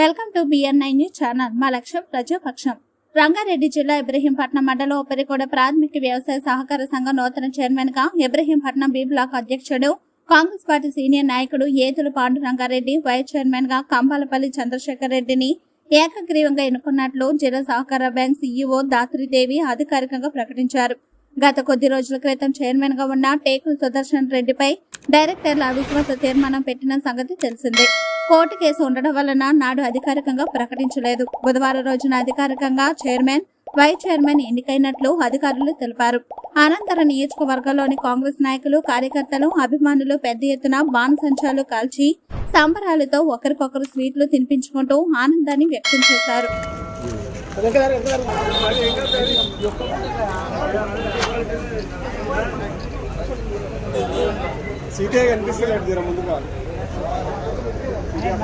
Welcome to BNI news channel. మా లక్ష్యం ప్రజాపక్షం. రంగారెడ్డి జిల్లా ఇబ్రహీంపట్నం మండలం ఉపరికోడ ప్రాథమిక వ్యవసాయ సహకార సంఘం నూతన చైర్మన్గా ఇబ్రహీంపట్నం బి బ్లాక్ అధ్యక్షుడు కాంగ్రెస్ పార్టీ సీనియర్ నాయకుడు ఏతుల పాండు రంగారెడ్డి వైస్ చైర్మన్గా కంబాలపల్లి చంద్రశేఖర్ రెడ్డిని ఏకగ్రీవంగా ఎన్నుకున్నట్లు జిల్లా సహకార బ్యాంక్ సీఈఓ దాత్రిదేవి అధికారికంగా ప్రకటించారు. గత కొద్ది రోజుల క్రితం చైర్మన్గా ఉన్న టేకుల సుదర్శన్ రెడ్డిపై డైరెక్టర్ల అవిశ్వాస తీర్మానం పెట్టిన సంగతి తెలిసిందే. కోర్టు కేసు ఉండడం వలన నాడు అధికారికంగా ప్రకటించలేదు. బుధవారం రోజున అధికారికంగా చైర్మన్ వైస్ చైర్మన్ ఎన్నికైనట్లు అధికారులు తెలిపారు. అనంతరం నియోజకవర్గంలోని కాంగ్రెస్ నాయకులు కార్యకర్తలు అభిమానులు పెద్ద ఎత్తున బాణసంచాలు కాల్చి సంబరాలతో ఒకరికొకరు స్వీట్లు తినిపించుకుంటూ ఆనందాన్ని వ్యక్తం చేశారు. సీటే కనిపిస్తలేదు ముందుగా.